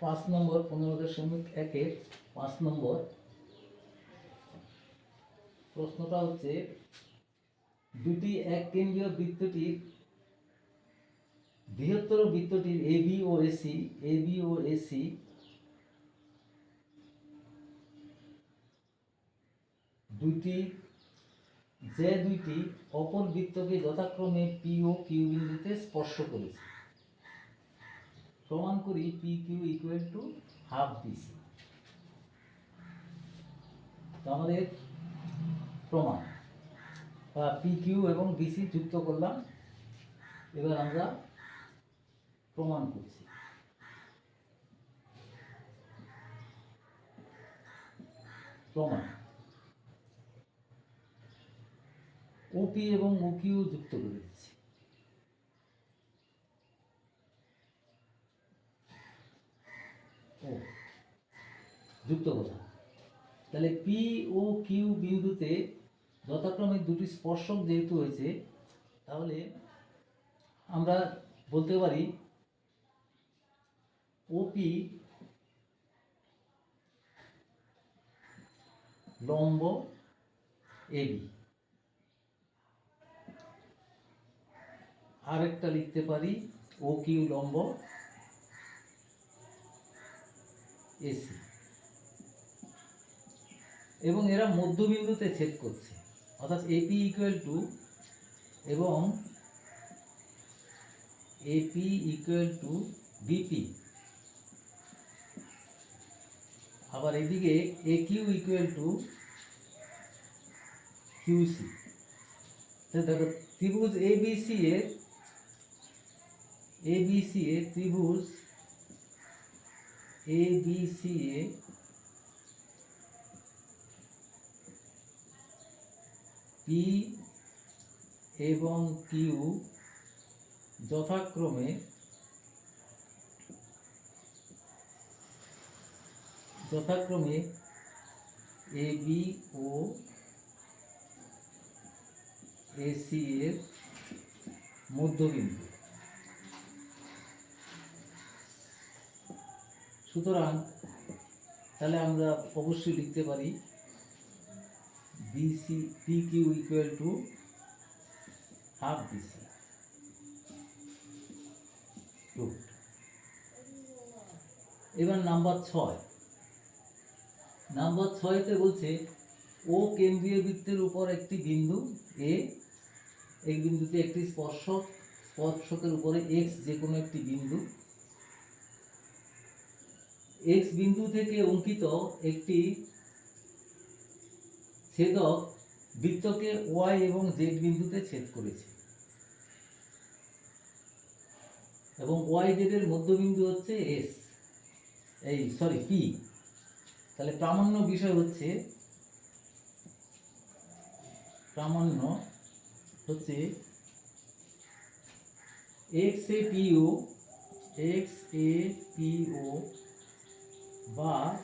পাঁচ নম্বর পনেরো দশমিক একের পাঁচ নম্বর। প্রশ্নটা হচ্ছে, দুটি এক কেন্দ্রীয় বৃত্তটির, বৃহত্তর বৃত্তটির এবি ও এসি এবি ও এসি দুটি যে দুইটি অপর বৃত্তকে যথাক্রমে পি ও কিউ বিন্দুতে স্পর্শ করেছে। প্রমাণ করি P Q equal to half BC তো আমাদের প্রমাণ। বা পি কিউ এবং বিসি যুক্ত করলাম। এবার আমরা প্রমাণ করছি। প্রমাণ। ওপি এবং ওকিউ যুক্ত করে দিচ্ছি ও যুক্ত কথা। তাহলে পি ও কিউ বিন্দুতে যথাক্রমে দুটি স্পর্শক যেহেতু হয়েছে, তাহলে আমরা বলতে পারি ওপি লম্ব এবি আরেকটা লিখতে পারি ও কিউ লম্ব এসি এবং এরা মধ্যবিন্দুতে ছেদ করছে। অর্থাৎ এপি ইকুয়াল টু এবং এপি ইকুয়াল টু বিপি আবার এদিকে A Q equal to QC দেখো, ত্রিভুজ এবিসি এর এবিসি এ ত্রিভুজ এবিসি এ পি এবং কিউ যথাক্রমে যথাক্রমে এ বি ও এসি এর মধ্যবিন্দু। সুতরাং তাহলে আমরা অবশ্যই লিখতে পারি BC P Q equal to half BC এবার নাম্বার ছয়। নাম্বার ছয়তে বলছে ও কেন্দ্রীয় বৃত্তের উপর একটি বিন্দু এ এই বিন্দুতে একটি স্পর্শক, স্পর্শকের উপরে এক্স যে কোনো একটি বিন্দু। এক্স বিন্দু থেকে অঙ্কিত একটি ছেদক বৃত্তকে ওয়াই এবং জেড বিন্দুতে ছেদ করেছে। এবং ওয়াই জেডের মধ্যবিন্দু হচ্ছে এস। এই সরি পি। তাহলে প্রামাণ্য বিষয় হচ্ছে, প্রামাণ্য হচ্ছে x A PO x A PO বা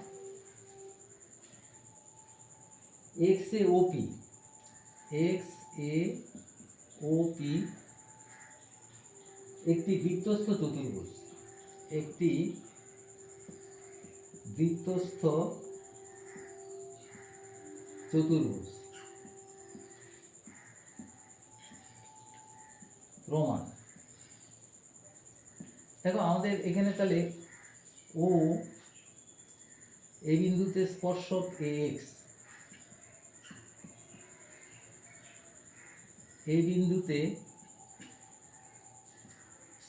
এক্স এ ওপি এক্স এ ওপি একটি বৃত্তস্থ চতুর্ভুজ। একটি বৃত্তস্থ চতুর্ভুজ। প্রমাণ। দেখো, আমাদের এখানে তাহলে ও এই বিন্দুতে স্পর্শক এক্স এই বিন্দুতে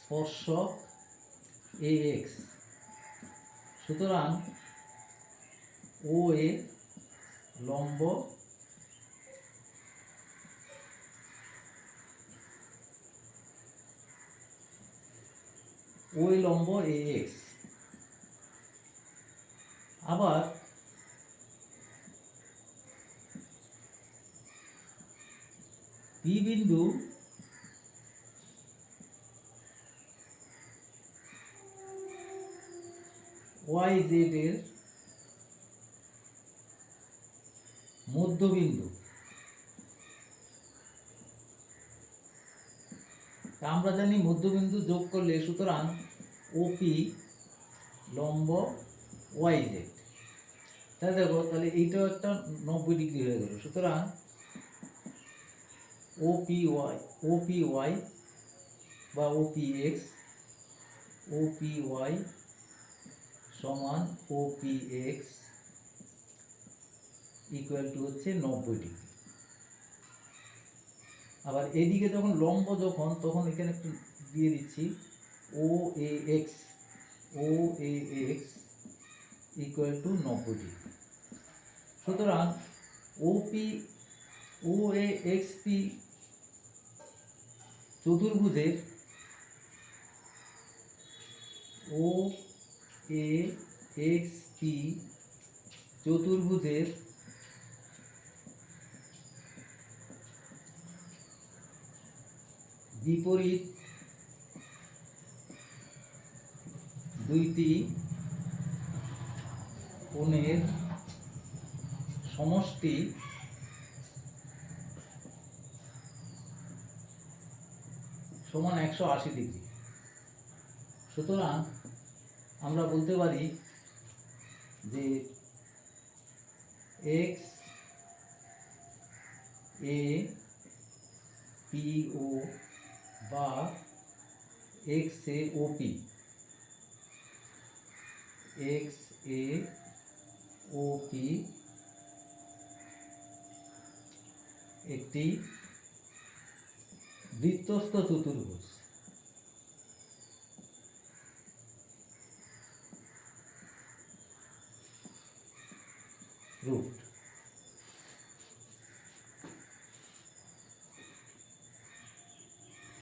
স্পর্শক এ এক্স সুতরাং ও এ লম্ব ও এ লম্ব এ এক্স আবার পি বিন্দু ওয়াই জেড এর মধ্যবিন্দু। আমরা জানি মধ্যবিন্দু যোগ করলে সুতরাং ওপি লম্ব ওয়াই জেড তাহলে দেখো, তাহলে এইটাও একটা নব্বই ডিগ্রি হয়ে গেল। সুতরাং ও পি ওয়াই ওয়াই বা ও পি এক্স ওয়াই সমান O P X equal to হচ্ছে নব্বই ডিগ্রি আবার এদিকে যখন লম্ব যখন, তখন এখানে একটু দিয়ে দিচ্ছি O A X O A X equal to নব্বই ডিগ্রি সুতরাং OP O A x P চতুর্ভুজের ও এ এক্স পি চতুর্ভুজের বিপরীত দুইটি কোণের সমষ্টি সমান একশো আশি ডিগ্রি। সুতরাং আমরা বলতে পারি যে এক্স এ পি ও বা X A O P X A O P একটি বৃত্তস্থ চতুর্ভুজ। রূপ।